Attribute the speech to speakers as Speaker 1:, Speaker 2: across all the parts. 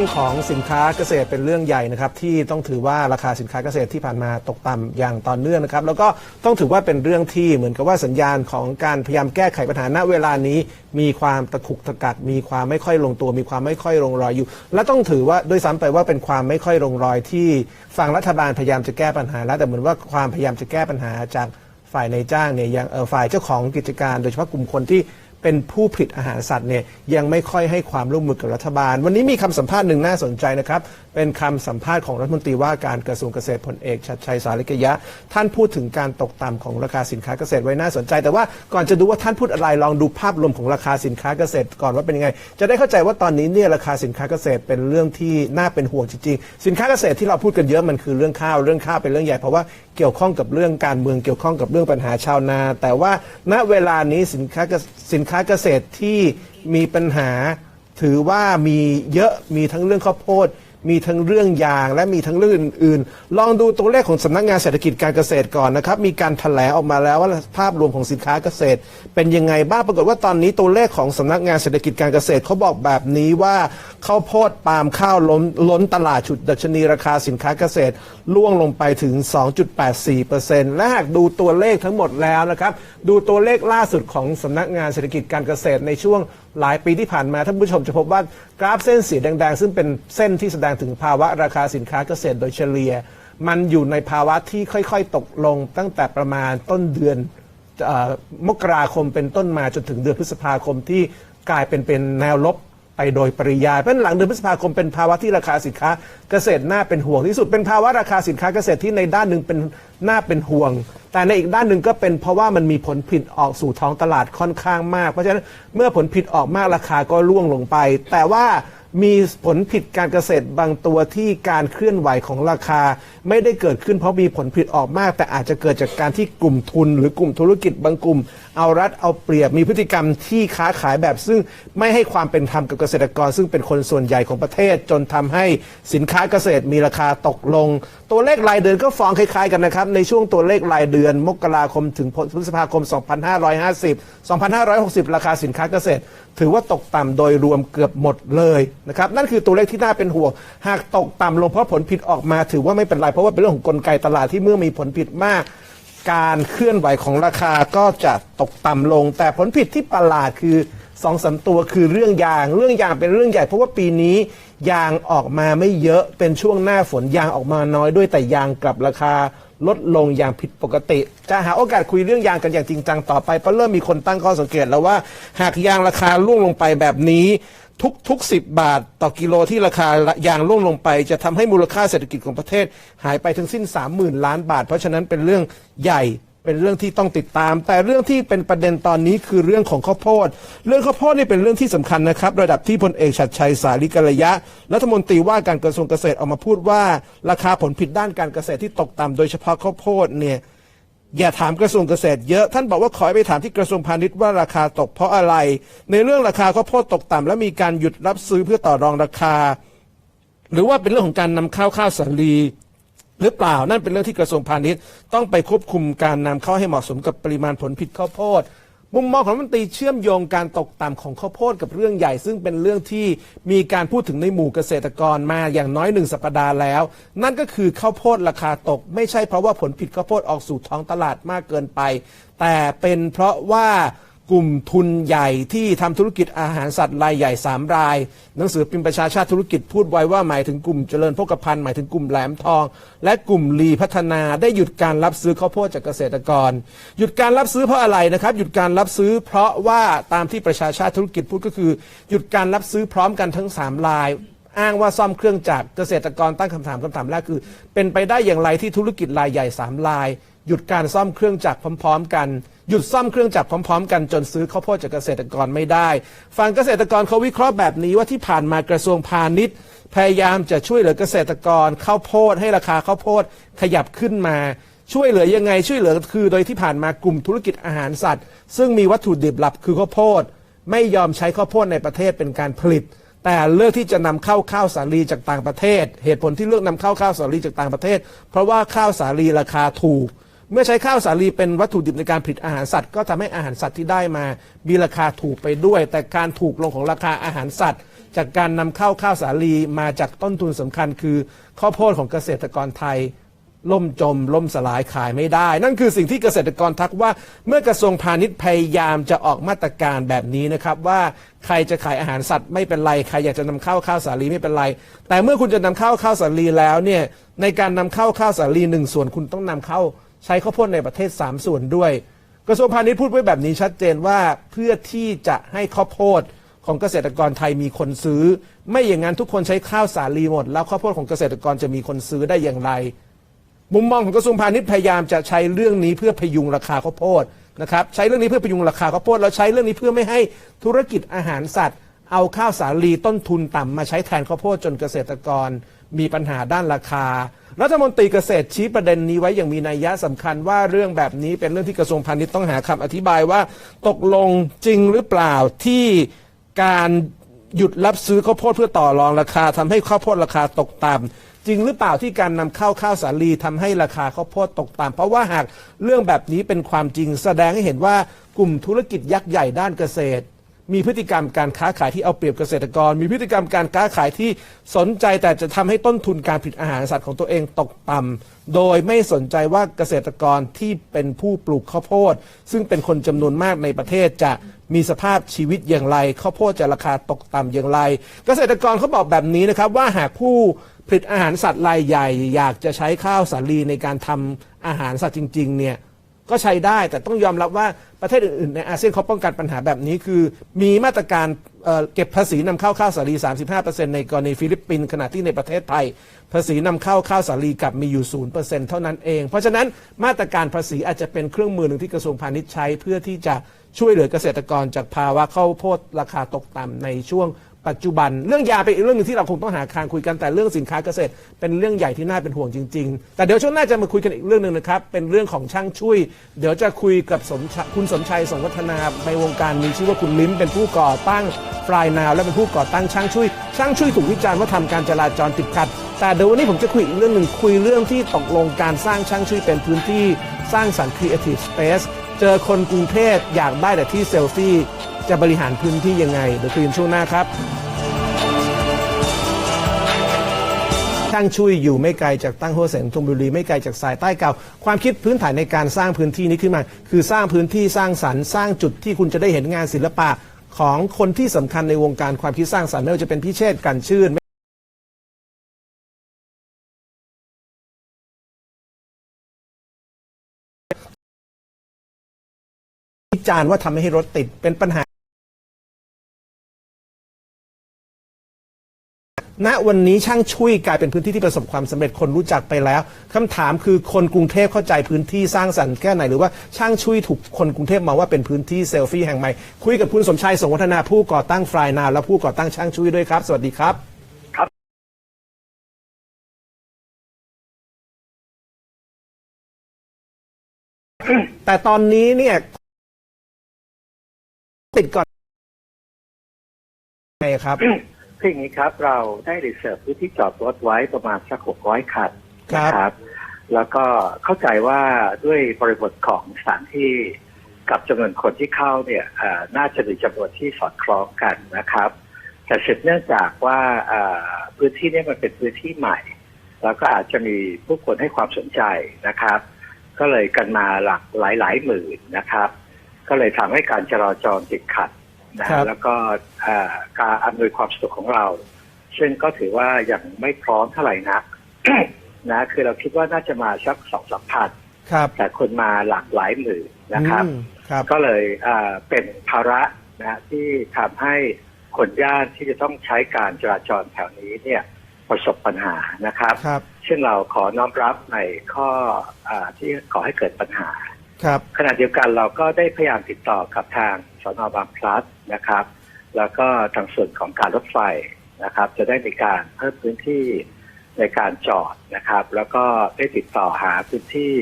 Speaker 1: เรื่องของสินค้าเกษตรเป็นเรื่องใหญ่นะครับที่ต้องถือว่าราคาสินค้าเกษตรที่ผ่านมาตกต่ำอย่างต่อเนื่องนะครับแล้วก็ต้องถือว่าเป็นเรื่องที่เหมือนกับว่าสัญญาณของการพยายามแก้ไขปัญหาณเวลานี้ มีความตะขุกตะกักมีความไม่ค่อยลงตัว มีความไม่ค่อยลงรอยอยู่ และต้องถือว่าโดยซ้ำไปว่าเป็นความไม่ค่อยลงรอยที่ฝั่งรัฐบาลพยายามจะแก้ปัญหา แล้วแต่เหมือนว่าความพยายามจะแก้ปัญหาจากฝ่ายในายจ้างเนี่ยยังเอ่อฝ่ายเจ้าของกิจการ โดยเฉพาะกลุ่มคนที่ เป็นผู้ผลิตอาหารสัตว์เนี่ยยังไม่ค่อยให้ความร่วมมือกับรัฐบาล วันนี้มีคำสัมภาษณ์หนึ่งน่าสนใจนะครับ เป็นคำสัมภาษณ์ของรัฐมนตรีว่าการกระทรวงเกษตรพลเอกชัดชัยสาริกยะ ท่านพูดถึงการตกต่ำของราคาสินค้าเกษตรไว้น่าสนใจ แต่ว่าก่อนจะดูว่าท่านพูดอะไรลองดูภาพรวมของราคาสินค้าเกษตรก่อนว่าเป็นยังไง จะได้เข้าใจว่าตอนนี้เนี่ยราคาสินค้าเกษตรเป็นเรื่องที่น่าเป็นห่วงจริงๆสินค้าเกษตรที่เราพูดกันเยอะมันคือเรื่องข้าวเรื่องข้าวเป็นเรื่องใหญ่เพราะว่า เกี่ยวข้องกับเรื่องการเมืองเกี่ยวข้องกับเรื่องปัญหาชาวนา แต่ว่าณเวลานี้สินค้าสินค้าเกษตรที่มีปัญหา ถือว่ามีเยอะมีทั้งเรื่องข้าวโพด มีทั้งเรื่องยางและมีทั้งเรื่องอื่นๆ ลองดูตัวเลขของสำนักงานเศรษฐกิจการเกษตรก่อนนะครับ มีการแถลงออกมาแล้วว่าภาพรวมของสินค้าเกษตร เป็นยังไงบ้าง ปรากฏว่าตอนนี้ตัวเลขของสำนักงานเศรษฐกิจการเกษตรเขาบอกแบบนี้ว่าข้าวโพดปาล์มข้าวล้นล้นตลาดฉุดดัชนีราคาสินค้าเกษตรล่วงลงไปถึง 2.84%และหากดูตัวเลขทั้งหมดแล้วนะครับ ดูตัวเลขล่าสุดของสำนักงานเศรษฐกิจการเกษตรในช่วงหลายปีที่ผ่านมาท่านผู้ชมจะพบว่ากราฟเส้นสีแดงๆ ซึ่งเป็นเส้นที่แสดงถึงภาวะราคาสินค้าเกษตรโดยเฉลี่ย มันอยู่ในภาวะที่ค่อยๆ ตกลงตั้งแต่ประมาณต้นเดือนอมกราคมเป็นต้นมาจนถึงเดือนพฤษภาคมที่กลายเป็นเป็นแนวลบ ไปโดยปริยายเพราะฉะนั้นหลังเดือนพฤษภาคมเป็นภาวะที่ราคาสินค้าเกษตรน่าเป็นห่วงที่สุด เป็นภาวะราคาสินค้าเกษตรที่ในด้านหนึ่งเป็นน่าเป็นห่วง แต่ในอีกด้านหนึ่งก็เป็นเพราะว่ามันมีผลผิดออกสู่ท้องตลาดค่อนข้างมาก เพราะฉะนั้นเมื่อผลผิดออกมากราคาก็ร่วงลงไป แต่ว่า มีผลผิดการเกษตรบางตัวที่การเคลื่อนไหวของราคา ไม่ได้เกิดขึ้นเพราะมีผลผิดออกมาก แต่อาจจะเกิดจากการที่กลุ่มทุน หรือกลุ่มธุรกิจบางกลุ่ม เอารัดเอาเปรียบมีพฤติกรรมที่ค้าขายแบบซึ่งไม่ให้ความเป็นธรรมกับเกษตรกร ซึ่งเป็นคนส่วนใหญ่ของประเทศจนทำให้สินค้าเกษตรมีราคาตกลง ตัวเลขรายเดือนก็ฟองคล้ายๆกันนะครับ ในช่วงตัวเลขรายเดือนมกราคมถึงพฤษภาคม 2550 2560 ราคาสินค้าเกษตร ถือว่าตกต่ำโดยรวมเกือบหมดเลยนะครับนั่นคือตัวเลขที่น่าเป็นห่วง หากตกต่ำลงเพราะผลผิดออกมา ถือว่าไม่เป็นไรเพราะว่าเป็นเรื่องของกลไกตลาดที่เมื่อมีผลผิดมาก การเคลื่อนไหวของราคาก็จะตกต่ำลง แต่ผลผิดที่ประหลาดคือ สองสามตัวคือเรื่องยาง เรื่องยางเป็นเรื่องใหญ่เพราะว่าปีนี้ ยางออกมาไม่เยอะเป็นช่วงหน้าฝนยางออกมาน้อยด้วยแต่ยางกลับราคาลดลงอย่างผิดปกติ จะหาโอกาสคุยเรื่องยางกันอย่างจริงจังต่อไปเพราะเริ่มมีคนตั้งข้อสังเกตแล้วว่า หากยางราคาล่วงลงไปแบบนี้ ทุกทุกสิบาท ต่อกิโลที่ราคายางล่วงลงไป จะทำให้มูลค่าเศรษฐกิจของประเทศ หายไปทั้งสิ้น 30,000 ล้านบาท เพราะฉะนั้นเป็นเรื่องใหญ่ เป็นเรื่องที่ต้องติดตาม แต่เรื่องที่เป็นประเด็นตอนนี้คือเรื่องของข้าวโพด เรื่องข้าวโพดนี่เป็นเรื่องที่สำคัญนะครับ ระดับที่พลเอกชัดชัยสาลิกัลยะ รัฐมนตรีว่าการกระทรวงเกษตรออกมาพูดว่า ราคาผลผลิตด้านการเกษตรที่ตกต่ำโดยเฉพาะข้าวโพดเนี่ยอย่าถามกระทรวงเกษตรเยอะ ท่านบอกว่าขอไปถามที่กระทรวงพาณิชย์ว่าราคาตกเพราะอะไร ในเรื่องราคาข้าวโพดตกต่ำและมีการหยุดรับซื้อเพื่อต่อรองราคา หรือว่าเป็นเรื่องของการนำเข้าวข้าวสาลี หรือเปล่านั่นเป็นเรื่องที่กระทรวงพาณิชย์ ต้องไปควบคุมการนำเข้าให้เหมาะสมกับปริมาณผลผลิตข้าวโพดมุมมองของรัฐมนตรีเชื่อมโยงการตกต่ำของข้าวโพดกับเรื่องใหญ่ ซึ่งเป็นเรื่องที่มีการพูดถึงในหมู่เกษตรกรมาอย่างน้อยหนึ่งสัปดาห์แล้ว นั่นก็คือข้าวโพดราคาตก ไม่ใช่เพราะว่าผลผลิตข้าวโพดออกสู่ท้องตลาดมากเกินไป แต่เป็นเพราะว่า กลุ่มทุนใหญ่ที่ทำธุรกิจอาหารสัตว์รายใหญ่ 3 ราย หนังสือพิมพ์ประชาชาติธุรกิจพูดไว้ว่าหมายถึงกลุ่มเจริญพกพันธ์หมายถึงกลุ่มแหลมทอง และกลุ่มลีพัฒนาได้หยุดการรับซื้อข้าวโพดจากเกษตรกร หยุดการรับซื้อเพราะอะไรนะครับ หยุดการรับซื้อเพราะว่าตามที่ประชาชาติธุรกิจพูดก็คือ หยุดการรับซื้อพร้อมกันทั้ง 3 รายอ้างว่าซ่อมเครื่องจักรเกษตรกรตั้งคำถามคำถามแรกคือ เป็นไปได้อย่างไรที่ธุรกิจรายใหญ่สามราย หยุดการซ่อมเครื่องจักรพร้อม ๆ กัน หยุดซ่อมเครื่องจักรพร้อม ๆ กันจนซื้อข้าวโพดจากเกษตรกรไม่ได้ฝั่งเกษตรกรเขาวิเคราะห์แบบนี้ว่าที่ผ่านมากระทรวงพาณิชย์ พยายามจะช่วยเหลือเกษตรกรข้าวโพดให้ราคาข้าวโพดขยับขึ้นมาช่วยเหลือยังไงช่วยเหลือคือโดยที่ผ่านมากลุ่มธุรกิจอาหารสัตว์ ซึ่งมีวัตถุดิบหลักคือข้าวโพด ไม่ยอมใช้ข้าวโพดในประเทศเป็นการผลิต แต่เลือกที่จะนำเข้าข้าวสาลีจากต่างประเทศ เหตุผลที่เลือกนำเข้าข้าวสาลีจากต่างประเทศ เพราะว่าข้าวสาลีราคาถูก เมื่อใช้ข้าวสาลีเป็นวัตถุดิบในการผลิตอาหารสัตว์ ก็ทำให้อาหารสัตว์ที่ได้มามีราคาถูกไปด้วย แต่การถูกลงของราคาอาหารสัตว์ จากการนำเข้าข้าวสาลีมาจากต้นทุนสำคัญ คือข้าวโพดของเกษตรกรไทยล่มจม ล่มสลายขายไม่ได้ นั่นคือสิ่งที่เกษตรกรทักว่า เมื่อกระทรวงพาณิชย์พยายามจะออกมาตรการแบบนี้นะครับ ว่าใครจะขายอาหารสัตว์ไม่เป็นไรใครอยากจะนำเข้าข้าวสาลีไม่เป็นไร แต่เมื่อคุณจะนำเข้าข้าวสาลีแล้วเนี่ยในการนำเข้าข้าวสาลีหนึ่งส่วนคุณต้องนำเข้า ใช้ข้าวโพดในประเทศ 3 ส่วนด้วย กระทรวงพาณิชย์พูดไว้แบบนี้ชัดเจนว่าเพื่อที่จะให้ข้าวโพดของเกษตรกรไทยมีคนซื้อ ไม่อย่างนั้นทุกคนใช้ข้าวสาลีหมด แล้วข้าวโพดของเกษตรกรจะมีคนซื้อได้อย่างไร มุมมองของกระทรวงพาณิชย์พยายามจะใช้เรื่องนี้เพื่อพยุงราคาข้าวโพดนะครับใช้เรื่องนี้เพื่อพยุงราคาข้าวโพดแล้วใช้เรื่องนี้เพื่อไม่ให้ธุรกิจอาหารสัตว์ เอาข้าวสาลีต้นทุนต่ำมาใช้แทนข้าวโพดจนเกษตรกร มีปัญหาด้านราคา รัฐมนตรีเกษตรชี้ประเด็นนี้ไว้อย่างมีนัยยะสำคัญว่าเรื่องแบบนี้เป็นเรื่องที่กระทรวงพาณิชย์ต้องหาคำอธิบายว่า ตกลงจริงหรือเปล่าที่การหยุดรับซื้อข้าวโพดเพื่อต่อรองราคาทำให้ข้าวโพดราคาตกต่ำจริงหรือเปล่าที่การนำเข้าข้าวสาลีทำให้ราคาข้าวโพดตกต่ำเพราะว่าหากเรื่องแบบนี้เป็นความจริงแสดงให้เห็นว่ากลุ่มธุรกิจยักษ์ใหญ่ด้านเกษตร มีพฤติกรรมการค้าขายที่เอาเปรียบเกษตรกร มีพฤติกรรมการค้าขายที่สนใจแต่จะทำให้ต้นทุนการผลิตอาหารสัตว์ของตัวเองตกต่ำโดยไม่สนใจว่าเกษตรกรที่เป็นผู้ปลูกข้าวโพด ซึ่งเป็นคนจำนวนมากในประเทศจะมีสภาพชีวิตอย่างไรข้าวโพดจะราคาตกต่ำอย่างไร เกษตรกรเขาบอกแบบนี้นะครับว่าหากผู้ผลิตอาหารสัตว์รายใหญ่ อยากจะใช้ข้าวสาลีในการทำอาหารสัตว์จริงๆเนี่ย ก็ใช้ได้ แต่ต้องยอมรับว่าประเทศอื่นๆ ในอาเซียนเขาป้องกันปัญหาแบบนี้คือ มีมาตรการเเก็บภาษีนำเข้าข้าวสาลี 35%ในกรณีฟิลิปปินส์ขณะที่ในประเทศไทย ภาษีนำเข้าข้าวสาลีกลับมีอยู่ 0%เท่านั้นเอง เพราะฉะนั้นมาตรการภาษีอาจจะเป็นเครื่องมือหนึ่งที่กระทรวงพาณิชย์ใช้เพื่อที่จะช่วยเหลือเกษตรกรจากภาวะข้าวโพดราคาตกต่ำในช่วง ปัจจุบันเรื่องยาเป็นอีกเรื่องหนึงที่เราคงต้องหาทางคุยกันแต่เรื่องสินค้าเกษตร เป็นเรื่องใหญ่ที่น่าเป็นห่วงจริง ๆ แต่เดี๋ยวช่วงหน้าจะมาคุยกันอีกเรื่องหนึ่งนะครับเป็นเรื่องของช่างช่วย เดี๋ยวจะคุยกับสมชคุณสมชัยสงวัฒนาในวงการมีชื่อว่าคุณลิ้มเป็นผู้ก่อตั้งฟลายนาวและเป็นผู้ก่อตั้งช่างช่วย ช่างช่วยถูกวิจารณ์ว่าทำการจราจรติดขัด แต่เดี๋ยววันนี้ผมจะคุยอีกเรื่องหนึ่งคุยเรื่องที่ตกลงการสร้างช่างช่วยเป็นพื้นที่สร้างสรรค์ Creative Space เจอคนกรุงเทพอยากได้แต่ที่เซลฟี่ จะบริหารพื้นที่ยังไงเดี๋ยวคุยกันช่วงหน้าครับช่างชุยอยู่ไม่ไกลจากตั้งโฮเซนธนบุรีไม่ไกลจากสายใต้เก่า ความคิดพื้นฐานในการสร้างพื้นที่นี้ขึ้นมา คือสร้างพื้นที่สร้างสรรค์สร้างจุดที่คุณจะได้เห็นงานศิลปะของคนที่สำคัญในวงการความคิดสร้างสรรค์ไม่ว่าจะเป็นพิเชษกันชื่นวิจารณ์ว่าทำให้รถติดเป็นปัญหา ณวันนี้ช่างช่วยกลายเป็นพื้นที่ที่ประสบความสำเร็จคนรู้จักไปแล้วคำถามคือคนกรุงเทพเข้าใจพื้นที่สร้างสรรค์แค่ไหนหรือว่าช่างช่วยถูกคนกรุงเทพมองว่าเป็นพื้นที่เซลฟี่แห่งใหม่คุยกับคุณสมชัยสงวัฒนาผู้ก่อตั้งฟลายนาและผู้ก่อตั้งช่างช่วยด้วยครับ สวัสดีครับ
Speaker 2: ครับ
Speaker 1: แต่ตอนนี้เนี่ย ติดก่อนไงครับ
Speaker 2: คืออย่างนี้ครับเราได้รีเสิร์ฟพื้นที่จอดรถไว้ประมาณสักหกร้อยคัน
Speaker 1: ครับ
Speaker 2: นะครับ แล้วก็เข้าใจว่าด้วยบริบทของสถานที่กับจำนวนคนที่เข้าเนี่ยเอ่อน่าจะมีจำนวนที่สอดคล้องกันนะครับ แต่สืบเนื่องจากว่าเอ่อพื้นที่เนี้มันเป็นพื้นที่ใหม่ แล้วก็อาจจะมีผู้คนให้ความสนใจนะครับ ก็เลยกันมาหลักหลายหลายๆหมื่นนะครับ ก็เลยทำให้การจราจรติดขัด นะครับแล้วก็เอ่อการอำนวยความสะดวกของเรา ซึ่งก็ถือว่ายังไม่พร้อมเท่าไหร่นักนะคือเราคิดว่าน่าจะมาสักสองสามพัน
Speaker 1: ครับ
Speaker 2: แต่คนมาหลากหลายหมื่นนะครับ
Speaker 1: อืมครับ
Speaker 2: ก็เลยเอ่อเป็นภาระนะที่ทำให้คนย่านที่จะต้องใช้การจราจรแถวนี้เนี่ยประสบปัญหานะครับ
Speaker 1: ครับ
Speaker 2: ซึ่งเราขอน้อมรับในข้ออาที่ขอให้เกิดปัญหา
Speaker 1: ครับ
Speaker 2: ขณะเดียวกันเราก็ได้พยายามติดต่อกับทาง สนบางพลัดนะครับ แล้วก็ทางส่วนของการรถไฟนะครับ จะได้มีการเพิ่มพื้นที่ในการจอดนะครับ แล้วก็ได้ติดต่อหาพื้นที่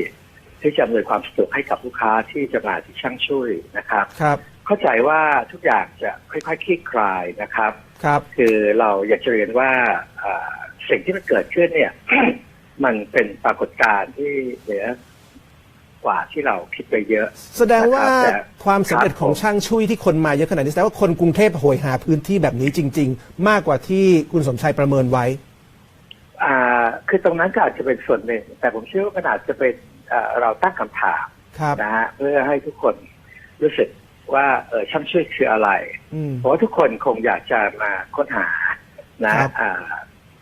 Speaker 2: ที่จะอำนวยความสะดวกให้กับลูกค้าที่จะมาที่ช่างช่วยนะครับ
Speaker 1: ครับ
Speaker 2: เข้าใจว่าทุกอย่างจะค่อยๆคลี่คลายนะครับ
Speaker 1: ครับ
Speaker 2: คือเราอยากจะเรียนว่าเอ่อสิ่งที่มันเกิดขึ้นเนี่ย มันเป็นปรากฏการณ์ที่เหนือ กว่าที่เราคิดไปเยอะ
Speaker 1: แสดงว่า
Speaker 2: นะครับแต่
Speaker 1: ความสำเร็จ
Speaker 2: ครับ
Speaker 1: ของ
Speaker 2: ผม
Speaker 1: ช่างชุยที่คนมาเยอะขนาดนี้แสดงว่าคนกรุงเทพโหยหาพื้นที่แบบนี้จริง ๆ มากกว่าที่คุณสมชัยประเมินไว้
Speaker 2: อ่าคือตรงนั้นก็อาจจะเป็นส่วนหนึ่ง แต่ผมเชื่อว่ามันอาจจะเป็นเอ่อเราตั้งคำถาม
Speaker 1: ครับ
Speaker 2: นะฮะเพื่อให้ทุกคนรู้สึกว่าเออช่างช่วยคืออะไร
Speaker 1: อืม
Speaker 2: เพราะว่าทุกคนคงอยากจะมาค้นหานะครับ อ่า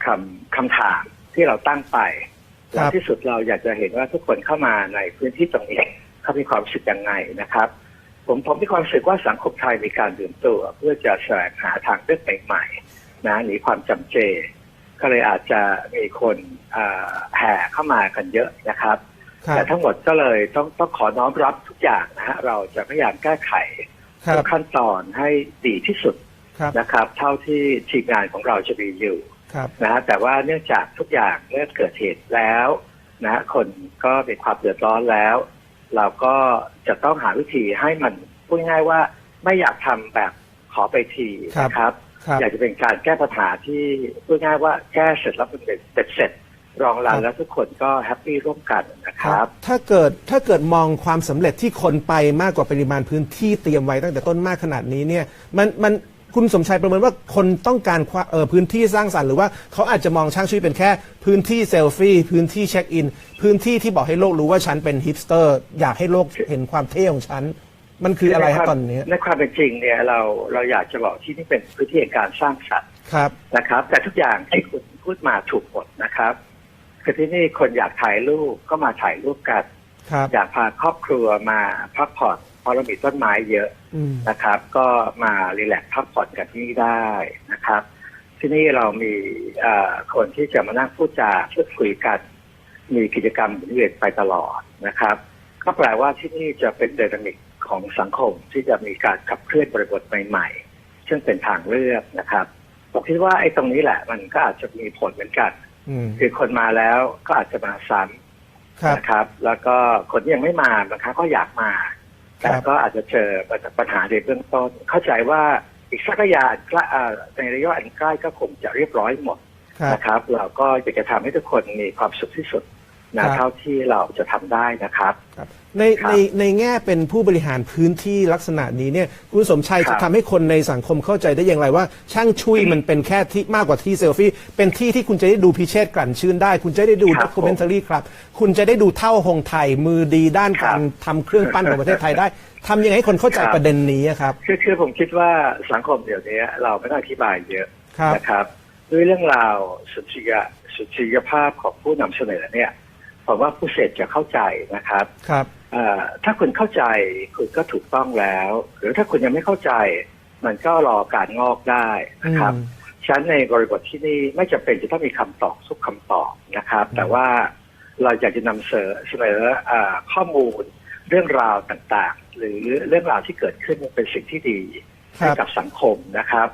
Speaker 2: คำคำถามที่เราตั้งไป
Speaker 1: ครั
Speaker 2: และ
Speaker 1: บ
Speaker 2: ที่สุดเราอยากจะเห็นว่าทุกคนเข้ามาในพื้นที่ตรงนี้เขามีความรู้สึกยังไงนะครับ ผมผมมีความรู้สึกว่าสังคมไทยมีการดื่มตัว เพื่อจะแสวงหาทางเลือกใหม่ๆนะหนีความจำเจ ก็เลยอาจจะมีคนอ่าแห่เข้ามากันเยอะนะครับ
Speaker 1: ครั
Speaker 2: แต่
Speaker 1: บ
Speaker 2: ทั้งหมดก็เลยต้องต้องขอน้อมรับทุกอย่างนะฮะเราจะพยายามแก้ไข
Speaker 1: ครั
Speaker 2: ทุ
Speaker 1: บ
Speaker 2: กขั้นตอนให้ดีที่สุด
Speaker 1: ครับ
Speaker 2: นะครับ เท่าที่ทีมงานของเราจะมีอยู่
Speaker 1: ครับ
Speaker 2: นะฮะแต่ว่าเนื่องจากทุกอย่างเมื่อเกิดเหตุแล้วนะฮะคนก็มีความเดือดร้อนแล้ว เราก็จะต้องหาวิธีให้มันพูดง่ายๆว่าไม่อยากทำแบบขอไปทีนะครับ
Speaker 1: ครับ
Speaker 2: อยากจะเป็นการแก้ปัญหาที่พูดง่ายๆว่าแก้เสร็จแล้วมันเป็นเสร็จเสร็จรองรันแล้วทุกคนก็แฮปปี้ร่วมกันนะครับ
Speaker 1: ถ้าเกิดถ้าเกิดมองความสำเร็จที่คนไปมากกว่าปริมาณพื้นที่เตรียมไว้ตั้งแต่ต้นมากขนาดนี้เนี่ยมันมัน คุณสมชัยประเมินว่าคนต้องการความเอ่อพื้นที่สร้างสรรค์หรือว่าเขาอาจจะมองช่างชุยเป็นแค่พื้นที่เซลฟี่พื้นที่เช็คอิน พื้นที่ที่บอกให้โลกรู้ว่าฉันเป็นฮิปสเตอร์ อยากให้โลกเห็นความเท่ของฉัน มันคืออะไรครับตอนนี้
Speaker 2: ในความเป็นจริงเนี่ยเราเราอยากจะบอกที่นี่เป็นพื้นที่แห่งการสร้างสรรค์
Speaker 1: ครับ
Speaker 2: นะครับ แต่ทุกอย่างที่คุณพูดมาถูกหมดนะครับคือที่นี่คนอยากถ่ายรูปก็มาถ่ายรูปกัน
Speaker 1: ครับ
Speaker 2: อยากพาครอบครัวมาพักผ่อนเพ ราะเรามีต้นไม้เยอะ
Speaker 1: อืม
Speaker 2: นะครับ ก็มารีแลกซ์พักผ่อนกันที่นี่ได้นะครับ ที่นี่เรามีเอ่อคนที่จะมานั่งพูดจาพูดคุยกัน มีกิจกรรมหมุนเวียนไปตลอดนะครับ ก็แปลว่าที่นี่จะเป็นเดนามิกของสังคมที่จะมีการขับเคลื่อนบริบทใหม่ๆ ซึ่งเป็นทางเลือกนะครับผมคิดว่าไอ้ตรงนี้แหละ มันก็อาจจะมีผลเหมือนกัน
Speaker 1: อืม
Speaker 2: คือคนมาแล้วก็อาจจะมาซ้ำ
Speaker 1: ครับ
Speaker 2: นะครับแล้วก็คนที่ยังไม่มาบางครั้งก็อยากมา
Speaker 1: ครับ
Speaker 2: แต่ก็อาจจะเจอปัญหาในเบื้องต้น เข้าใจว่าอีกสักระยะอันใกล้อ่าในระยะอันใกล้ก็คงจะเรียบร้อยหมด
Speaker 1: ครับ
Speaker 2: นะครับ เราก็อยากจะทำให้ทุกคนมีความสุขที่สุด
Speaker 1: ครั
Speaker 2: นะ
Speaker 1: บ
Speaker 2: เท่าที่เราจะทำได้นะครับ
Speaker 1: ครับใน
Speaker 2: ครับ
Speaker 1: ในในแง่เป็นผู้บริหารพื้นที่ลักษณะนี้เนี่ยคุณสมชัย
Speaker 2: ครั
Speaker 1: จะ
Speaker 2: บ
Speaker 1: ทำให้คนในสังคมเข้าใจได้อย่างไรว่า ช่างชุยมันเป็นแค่ที่มากกว่าที่เซลฟี่ เป็นที่ที่คุณจะได้ดูพิเชษกลั่นชื่นได้ คุณจะได้ดู
Speaker 2: ครั
Speaker 1: ด็
Speaker 2: บ
Speaker 1: อกิเมนทารีครับ คุณจะได้ดูเท่าหงไทยมือดีด้าน
Speaker 2: ครั
Speaker 1: กา
Speaker 2: บ
Speaker 1: รทำเครื่องปั้นของประเทศไทยได้ทำยังไงให้คนเข้าใจ
Speaker 2: ครับ
Speaker 1: ประเด็นนี้อะครับ
Speaker 2: คือคือผมคิดว่าสังคมเดี๋ยวนี้เราไม่ต้องอธิบายเยอะ
Speaker 1: ครับ
Speaker 2: นะครับ ด้วยเรื่องราวสุจริยสุจริยภาพของผู้นำเสนอเนี่ย ผมว่าผู้เสพจะเข้าใจนะครับ
Speaker 1: ครับ
Speaker 2: เอ่อถ้าคุณเข้าใจคุณก็ถูกต้องแล้ว หรือถ้าคุณยังไม่เข้าใจ มันก็รอการงอกได้นะครับ
Speaker 1: อืม
Speaker 2: ฉะนันในบริบทที่นี่ไม่จำเป็นจะต้องมีคำตอบทุกคำตอบนะครับ แต่ว่าเราอยากจะนำเสนอเสนอเอ่อข้อมูลเรื่องราวต่างๆ หรือเรื่องราวที่เกิดขึ้นเป็นสิ่งที่ดี
Speaker 1: ค
Speaker 2: ให้
Speaker 1: รับ
Speaker 2: กับสังคมนะครับ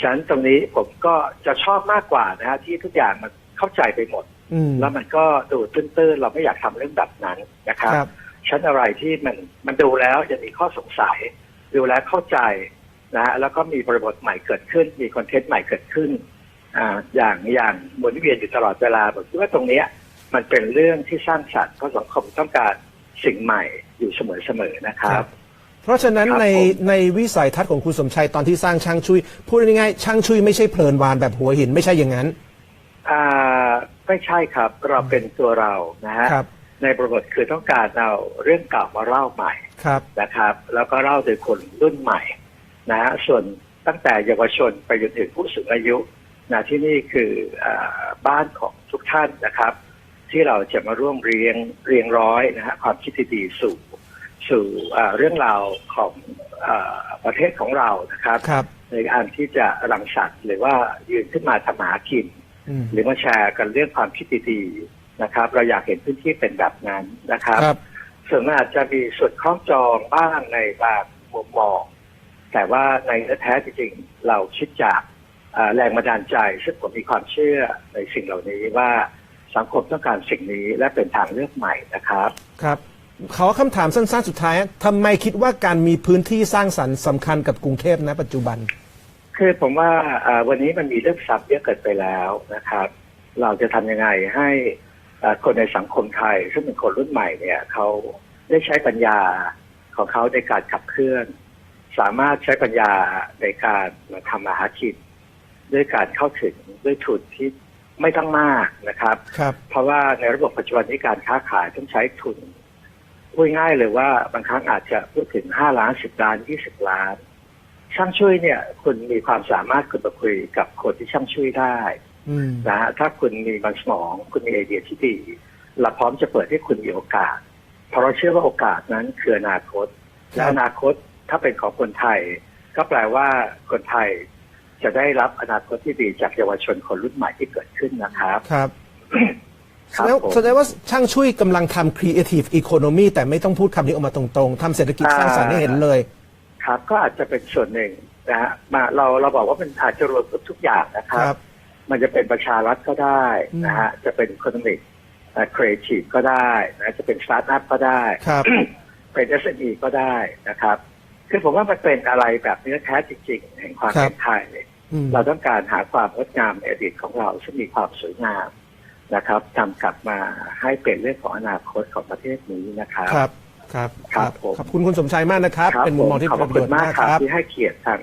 Speaker 2: ฉะนั้นตรงนี้ผมก็จะชอบมากกว่านะฮะที่ทุกอย่างมันเข้าใจไปหมด
Speaker 1: อืม
Speaker 2: แล้วมันก็ดูตื้นๆเราไม่อยากทำเรื่องแบบนั้นนะครับ
Speaker 1: ครับ
Speaker 2: ชั้นอะไรที่มันมันดูแล้วจะมีข้อสงสัย ดูแล้วเข้าใจนะฮะแล้วก็มีบริบทใหม่เกิดขึ้น มีคอนเทนต์ใหม่เกิดขึ้นอ่าอย่างอย่างหมุนเวียนอยู่ตลอดเวลาผมคิดว่าตรงเนี้ย มันเป็นเรื่องที่สร้างสรรค์เพราะสังคมต้องการสิ่งใหม่อยู่เสมอๆนะครับ
Speaker 1: เพราะฉะนั้น
Speaker 2: ครับ
Speaker 1: ใน
Speaker 2: ผม
Speaker 1: ในวิสัยทัศน์ของคุณสมชัยตอนที่สร้างช่างชุยพูดง่ายๆช่างชุยไม่ใช่เพลินวานแบบหัวหินไม่ใช่อย่างนั้น
Speaker 2: อ่า ไม่ใช่ครับ เราเป็นตัวเรานะฮะ
Speaker 1: ครับ
Speaker 2: ในบริบทคือต้องการเอาเรื่องเก่ามาเล่าใหม่
Speaker 1: ครับ
Speaker 2: นะครับ แล้วก็เล่าโดยคนรุ่นใหม่นะฮะส่วนตั้งแต่เยาวชนไปจนถึงผู้สูงอายุนะที่นี่คืออาบ้านของทุกท่านนะครับ ที่เราจะมาร่วมเรียงเรียงร้อยนะฮะความคิดที่ดีสู่สู่อ่าเรื่องราวของอาประเทศของเรานะครับ
Speaker 1: ครับ
Speaker 2: ในอันที่จะรังสรรค์หรือว่ายืนขึ้นมาทำมาหากิน
Speaker 1: อืม
Speaker 2: หรือมาแชร์กันเรื่องความคิดดีๆนะครับ เราอยากเห็นพื้นที่เป็นแบบนั้นนะครับ
Speaker 1: ครับ
Speaker 2: ส่วนมันอาจจะมีส่วนคล้องจองบ้างในบางมุมมองแต่ว่าในเนื้อแท้จริงๆเราคิดจากอ่าแรงบันดาลใจซึ่งผมมีความเชื่อในสิ่งเหล่านี้ว่าสังคมต้องการสิ่งนี้และเป็นทางเลือกใหม่นะครับ
Speaker 1: ครับขอคำถามสั้นๆ สุดท้ายทำไมคิดว่าการมีพื้นที่สร้างสรรค์สำคัญกับกรุงเทพณปัจจุบัน
Speaker 2: คือผมว่าอ่าวันนี้มันมีเรื่องซ้ำเยอะเกินไปแล้วนะครับ เราจะทำยังไงให้อ่าคนในสังคมไทย ซึ่งเป็นคนรุ่นใหม่เนี่ยเขาได้ใช้ปัญญาของเขาในการขับเคลื่อน สามารถใช้ปัญญาในการมาทำมาหากินด้วยการเข้าถึงด้วยทุนที่ไม่ต้องมากนะครับ
Speaker 1: ครับ
Speaker 2: เพราะว่าในระบบปัจจุบันนี้การค้าขายต้องใช้ทุนพูดง่ายเลยว่าบางครั้งอาจจะพูดถึงห้าล้านสิบล้านยี่สิบล้าน ช่างช่วยเนี่ย คุณมีความสามารถคุณมาคุยกับคนที่ช่างช่วยได้
Speaker 1: อืม
Speaker 2: นะฮะถ้าคุณมีมันสมองคุณมีไอเดียที่ดีเราพร้อมจะเปิดให้คุณมีโอกาส เพราะเราเชื่อว่าโอกาสนั้นคืออนาคต
Speaker 1: ครับ
Speaker 2: และอนาคตถ้าเป็นของคนไทย ก็แปลว่าคนไทยจะได้รับอนาคตที่ดีจากเยาวชนคนรุ่นใหม่ที่เกิดขึ้นนะครับ
Speaker 1: ครับ
Speaker 2: ครับ
Speaker 1: แล้ว
Speaker 2: ผม
Speaker 1: แสดงว่าช่างช่วยกำลังทำ creative economy แต่ไม่ต้องพูดคำนี้ออกมาตรงๆทำเศรษฐกิจสร้างสรรค์ให้เห็นเลย
Speaker 2: ครับ ก็อาจจะเป็นส่วนหนึ่งนะฮะมาเราเราบอกว่ามันอาจจะรวมทุกอย่างนะครั
Speaker 1: ครับบ
Speaker 2: มันจะเป็นประชารัฐก็ได้
Speaker 1: อืม
Speaker 2: นะฮะจะเป็น economic ครีเอทีฟก็ได้นะจะเป็นสตาร์ทอัพก็ได้
Speaker 1: ครับ
Speaker 2: เป็น SME ก็ได้นะครับคือผมว่ามันเป็นอะไรแบบเนื้อแท้จริงๆแห่งความ
Speaker 1: ครับ
Speaker 2: เป็นไทย
Speaker 1: อืม
Speaker 2: เราต้องการหาความงดงามในอดีตของเราซึ่งมีความสวยงามนะครับทำกลับมาให้เป็นเรื่องของอนาคตของประเทศนี้นะครับ
Speaker 1: ครับครับ
Speaker 2: ครับผม
Speaker 1: ขอบคุณคุณสมชายมากนะครับ
Speaker 2: ครับ
Speaker 1: เป็นมุมมองที่
Speaker 2: ขอบ
Speaker 1: เป็นประ
Speaker 2: คุ
Speaker 1: โย
Speaker 2: ณ
Speaker 1: ชน์ากก
Speaker 2: มามค
Speaker 1: ครับรับ
Speaker 2: ที่ให้เกียรติทาง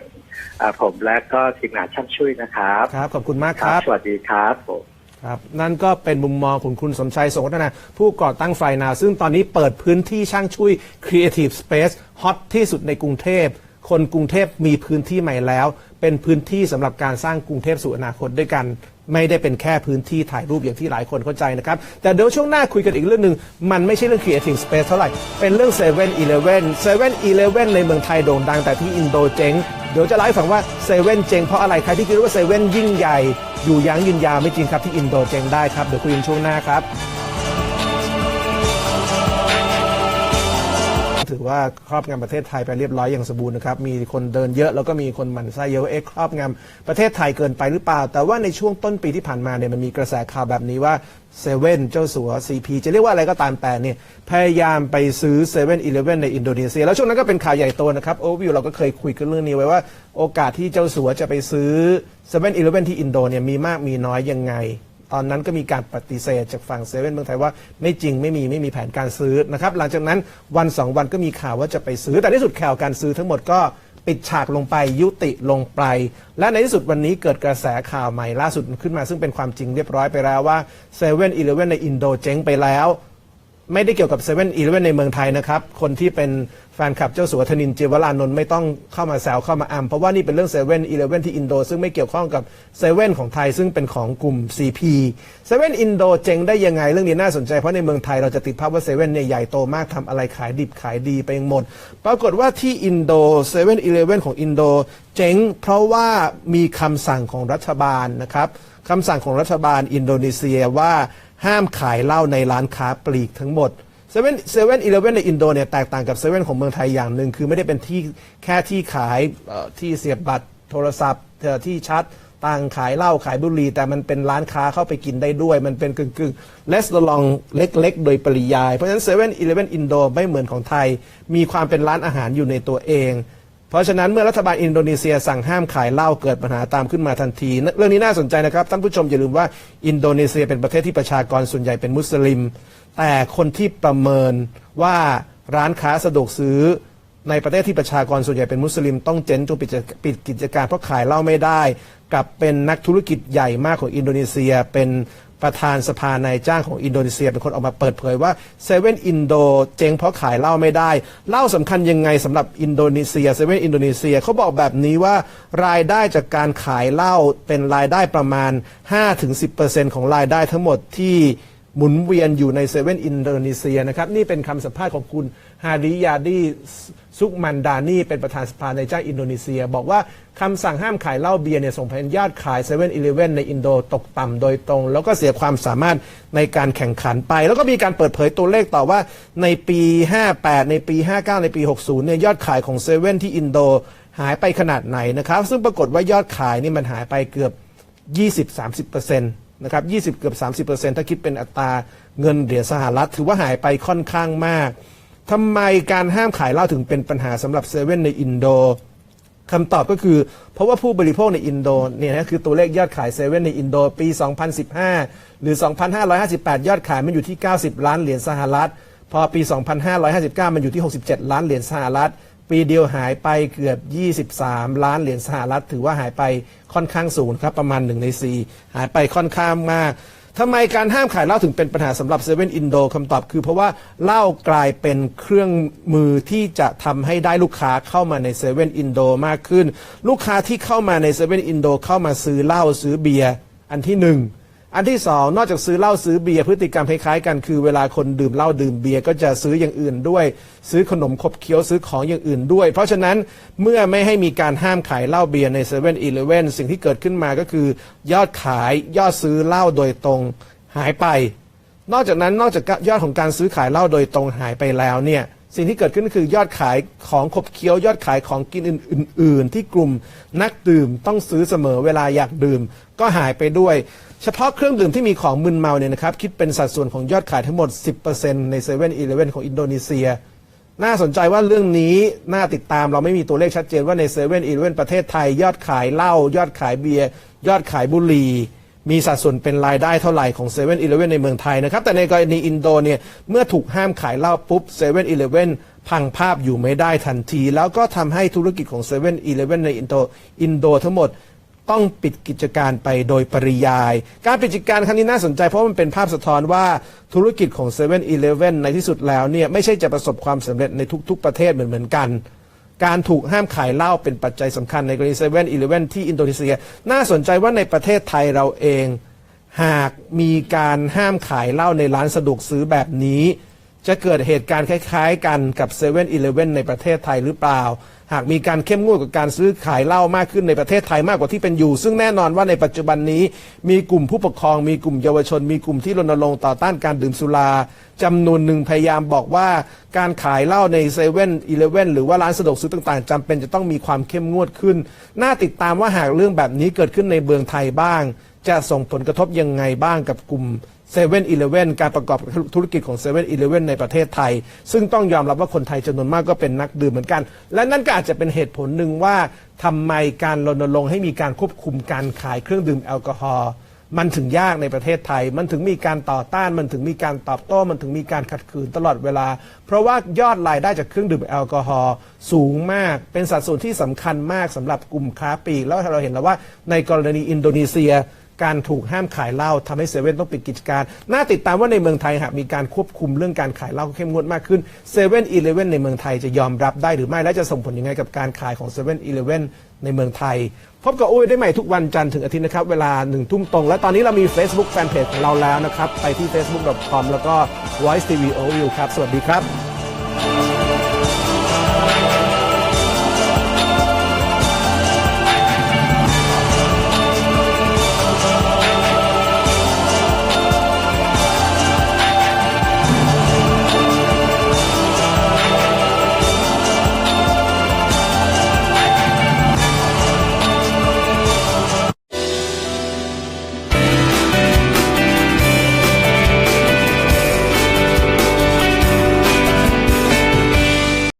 Speaker 2: เอ่อผมและก็ทีมงานช่างช่วยนะครับ
Speaker 1: ครับ ขอบคุณมาก
Speaker 2: ค
Speaker 1: ค
Speaker 2: รั
Speaker 1: รั
Speaker 2: บบสวัสดีครับผม
Speaker 1: ครับนั่นก็เป็นมุมมองของคุณสมชัยสงวัฒนา ผู้ก่อตั้งไฟนา ซึ่งตอนนี้เปิดพื้นที่ช่างช่วย Creative Space ฮอตที่สุดในกรุงเทพ คนกรุงเทพมีพื้นที่ใหม่แล้ว เป็นพื้นที่สำหรับการสร้างกรุงเทพสู่อนาคตด้วยกัน ไม่ได้เป็นแค่พื้นที่ถ่ายรูปอย่างที่หลายคนเข้าใจนะครับ แต่เดี๋ยวช่วงหน้าคุยกันอีกเรื่องหนึ่งมันไม่ใช่เรื่อง Creative Space เท่าไหร่ เป็นเรื่อง7 e เ e ่ e อ7 7เ e ่ในเมืองไทยโด่งดังแต่ที่อินโดเจ๊งเดี๋ยวจะเล่าให้ฟังว่าเซเว่นเจ๊งเพราะอะไร ใครที่คิดว่าเซเว่นยิ่งใหญ่ อยู่ยั้งยืนยาวไม่จริงครับที่อินโดเจ๊งได้ครับ เดี๋ยวคุยกันช่วงหน้าครับ ถือว่าครอบงำประเทศไทยไปเรียบร้อยอย่างสมบูรณ์นะครับ มีคนเดินเยอะแล้วก็มีคนหมั่นไส้เยอะว่าเอ๊ะครอบงำประเทศไทยเกินไปหรือเปล่า แต่ว่าในช่วงต้นปีที่ผ่านมาเนี่ยมันมีกระแสข่าวแบบนี้ว่าเซเว่นเจ้าสัว CP จะเรียกว่าอะไรก็ตามแต่เนี่ยพยายามไปซื้อเซเว่นอีเลฟเว่นในอินโดนีเซีย แล้วช่วงนั้นก็เป็นข่าวใหญ่โตนะครับโอวิวเราก็เคยคุยกันเรื่องนี้ไว้ว่า โอกาสที่เจ้าสัวจะไปซื้อเซเว่นอีเลฟเว่นที่อินโดเนี่ยมีมากมีน้อยยังไง ตอนนั้นก็มีการปฏิเสธจากฝั่งเซเว่นเมืองไทยว่าไม่จริงไม่มีไม่มีแผนการซื้อนะครับหลังจากนั้นวันสองวันก็มีข่าวว่าจะไปซื้อ แต่ในที่สุดข่าวการซื้อทั้งหมดก็ปิดฉากลงไปยุติลงไป และในที่สุดวันนี้เกิดกระแสข่าวใหม่ล่าสุดขึ้นมา ซึ่งเป็นความจริงเรียบร้อยไปแล้วว่าเซเว่นอีเลเว่นในอินโดเจ๊งไปแล้ว ไม่ได้เกี่ยวกับเซเว่นอีเลฟเว่นในเมืองไทยนะครับ คนที่เป็นแฟนคลับเจ้าสัวธนินทร์เจวรานนท์ไม่ต้องเข้ามาแซวเข้ามาอัมเพราะว่านี่เป็นเรื่องเซเว่นอีเลฟเว่นที่อินโด ซึ่งไม่เกี่ยวข้องกับเซเว่นของไทยซึ่งเป็นของกลุ่ม CP เซเว่นอินโดเจ๊งได้ยังไงเรื่องนี้น่าสนใจเพราะในเมืองไทยเราจะติดภาพว่าเซเว่นเนี่ยใหญ่โตมากทำอะไรขายดิบขายดีไปหมด ปรากฏว่าที่อินโดเซเว่นอีเลฟเว่นของอินโดเจ๊งเพราะว่ามีคำสั่งของรัฐบาลนะครับคำสั่งของรัฐบาลอินโดนีเซียว่า ห้ามขายเหล้าในร้านค้าปลีกทั้งหมดเซเว่นเซเว่นอีเลฟเว่นในอินโดเนี่ยแตกต่างกับเซเว่นของเมืองไทยอย่างหนึ่ง คือไม่ได้เป็นที่แค่ที่ขายที่เสียบบัตรโทรศัพท์เอ่อที่ชัดตังขายเหล้าขายบุหรี่แต่มันเป็นร้านค้าเข้าไปกินได้ด้วย มันเป็นกึ่งกึ่งเลสลองเล็ก ๆ โดยปริยาย เพราะฉะนั้นเซเว่นอีเลฟเว่นอินโดไม่เหมือนของไทย มีความเป็นร้านอาหารอยู่ในตัวเอง เพราะฉะนั้นเมื่อรัฐบาลอินโดนีเซียสั่งห้ามขายเหล้าเกิดปัญหาตามขึ้นมาทันที เรื่องนี้น่าสนใจนะครับท่านผู้ชมอย่าลืมว่าอินโดนีเซียเป็นประเทศที่ประชากรส่วนใหญ่เป็นมุสลิม แต่คนที่ประเมินว่าร้านค้าสะดวกซื้อ ในประเทศที่ประชากรส่วนใหญ่เป็นมุสลิม ต้องเจ๊งจนปิดปิดกิจการเพราะขายเหล้าไม่ได้ กลับเป็นนักธุรกิจใหญ่มากของอินโดนีเซียเป็น ประธานสภานายจ้างของอินโดนีเซียเป็นคนออกมาเปิดเผยว่าเซเว่นอินโดเจ๊งเพราะขายเหล้าไม่ได้ เหล้าสำคัญยังไงสำหรับอินโดนีเซียเซเว่นอินโดนีเซียเขาบอกแบบนี้ว่ารายได้จากการขายเหล้าเป็นรายได้ประมาณ 5-10%ของรายได้ทั้งหมดที่ หมุนเวียนอยู่ในเซเว่นอินโดนีเซียนะครับ นี่เป็นคำสัมภาษณ์ของคุณฮาริยาดีซุกมันดานีเป็นประธานสภาในจ้างอินโดนีเซีย บอกว่าคำสั่งห้ามขายเหล้าเบียร์เนี่ยส่งผลยอดขายเซเว่นอีเลฟเว่นในอินโดตกต่ำโดยตรง แล้วก็เสียความสามารถในการแข่งขันไป แล้วก็มีการเปิดเผยตัวเลขต่อว่าในปี 58 ในปี 59 ในปี 60 เนี่ยยอดขายของเซเว่นที่อินโดหายไปขนาดไหนนะครับ ซึ่งปรากฏว่ายอดขายนี่มันหายไปเกือบ 20-30%น นะครับ20 เกือบ 30%ถ้าคิดเป็นอัตราเงินเหรียญสหรัฐ ถือว่าหายไปค่อนข้างมากทำไมการห้ามขายเหล้าถึงเป็นปัญหาสำหรับเซเว่นในอินโดคำตอบก็คือ เพราะว่าผู้บริโภคในอินโดเนี่ยนะคือตัวเลขยอดขายเซเว่นในอินโดปี 2015 หรือ 2,558 ยอดขายมันอยู่ที่ 90 ล้านเหรียญสหรัฐ พอปี 2559 มันอยู่ที่ 67 ล้านเหรียญสหรัฐ ปีเดียวหายไปเกือบ 23 ล้านเหรียญสหรัฐ ถือว่าหายไปค่อนข้างสูงครับประมาณ1ใน4หายไปค่อนข้างมากทำไมการห้ามขายเหล้าถึงเป็นปัญหาสำหรับเซเว่นอินโดคำตอบคือเพราะว่าเหล้ากลายเป็นเครื่องมือที่จะทำให้ได้ลูกค้าเข้ามาในเซเว่นอินโดมากขึ้น ลูกค้าที่เข้ามาในเซเว่นอินโดเข้ามาซื้อเหล้าซื้อเบียร์อันที่หนึ่ง อันที่สองนอกจากซื้อเหล้าซื้อเบียร์พฤติกรรมคล้ายๆกันคือเวลาคนดื่มเหล้าดื่มเบียร์ก็จะซื้ออย่างอื่นด้วย ซื้อขนมขบเคี้ยวซื้อของอย่างอื่นด้วย เพราะฉะนั้นเมื่อไม่ให้มีการห้ามขายเหล้าเบียร์ในเซเว่นอีเลเว่นสิ่งที่เกิดขึ้นมาก็คือ ยอดขายยอดซื้อเหล้าโดยตรงหายไป นอกจากนั้นนอกจากยอดของการซื้อขายเหล้าโดยตรงหายไปแล้วเนี่ยสิ่งที่เกิดขึ้นก็คือยอดขายของขบเคี้ยวยอดขายของกินอื่น ๆ ที่กลุ่มนักดื่มต้องซื้อเสมอเวลาอยากดื่ม ก็หายไปด้วย เฉพาะเครื่องดื่มที่มีของมึนเมาเนี่ยนะครับคิดเป็นสัดส่วนของยอดขายทั้งหมด 10%ใน7 e เ e ่ e อของอินโดนีเซีย น่าสนใจว่าเรื่องนี้น่าติดตามเราไม่มีตัวเลขชัดเจนว่าใน7 e เ e ่ e อประเทศไทย ยอดขายเหล้ายอดขายเบียร์ยอดขายบุหรี่มีสัดส่วนเป็นรายได้เท่าไหร่ของ7 e เ e ่ e อในเมืองไทยนะครับ แต่ในกรณีอินโดเนี่ยเมื่อถูกห้ามขายเหล้าปุ๊บ7 e เ e ่ e อพังภาพอยู่ไม่ได้ทันที แล้วก็ทำให้ธุรกิจของ7 e เ e ่ e อในอินโดอินโดทั้งหมด ต้องปิดกิจการไปโดยปริยาย การปิดกิจการครั้งนี้น่าสนใจเพราะมันเป็นภาพสะท้อนว่าธุรกิจของ7 e เ e ่ e ในที่สุดแล้วเนี่ยไม่ใช่จะประสบความสำเร็จในทุก ๆ ประเทศเหมือนเหมือนกัน การถูกห้ามขายเหล้าเป็นปัจจัยสำคัญในกรณี7 e เ e ่ e ที่อินโดนีเซีย น่าสนใจว่าในประเทศไทยเราเอง หากมีการห้ามขายเหล้าในร้านสะดวกซื้อแบบนี้ จะเกิดเหตุการณ์คล้ายๆ กันกับ7 e เ e ่ e ในประเทศไทยหรือเปล่า หากมีการเข้มงวดกับการซื้อขายเหล้ามากขึ้นในประเทศไทยมากกว่าที่เป็นอยู่ ซึ่งแน่นอนว่าในปัจจุบันนี้มีกลุ่มผู้ปกครอง มีกลุ่มเยาวชน มีกลุ่มที่รณรงค์ต่อต้านการดื่มสุราจำนวนหนึ่งพยายามบอกว่า การขายเหล้าในเซเว่นอีเลฟเว่นหรือว่าร้านสะดวกซื้อต่างๆจำเป็นจะต้องมีความเข้มงวดขึ้น น่าติดตามว่าหากเรื่องแบบนี้เกิดขึ้นในเมืองไทยบ้าง จะส่งผลกระทบยังไงบ้างกับกลุ่ม เซเว่นอีเลเว่นการประกอบธุรกิจของเซเว่นอีเลเว่นในประเทศไทย ซึ่งต้องยอมรับว่าคนไทยจำนวนมากก็เป็นนักดื่มเหมือนกัน และนั่นก็อาจจะเป็นเหตุผลหนึ่งว่าทำไมการรณรงค์ให้มีการควบคุมการขายเครื่องดื่มแอลกอฮอล์มันถึงยากในประเทศไทย มันถึงมีการต่อต้าน มันถึงมีการตอบโต้ มันถึงมีการขัดขืนตลอดเวลา เพราะว่ายอดรายได้จากเครื่องดื่มแอลกอฮอล์สูงมาก เป็นสัดส่วนที่สำคัญมากสำหรับกลุ่มค้าปลีกแล้วเราเห็นแล้วว่าในกรณีอินโดนีเซีย การถูกห้ามขายเหล้าทำให้เซเว่นต้องปิดกิจการ น่าติดตามว่าในเมืองไทยหากมีการควบคุมเรื่องการขายเหล้าเข้มงวดมากขึ้นเซเว่นอีเลฟเว่นในเมืองไทยจะยอมรับได้หรือไม่และจะส่งผลยังไงกับการขายของเซเว่นอีเลฟเว่นในเมืองไทย พบกับอุ้ยได้ใหม่ทุกวันจันทร์ถึงอาทิตย์นะครับ เวลาหนึ่งทุ่มตรง และตอนนี้เรามี Facebook Fanpage ของเราแล้วนะครับ ไปที่ facebook.com แล้วก็ voice tv o v ครับ สวัสดีครับ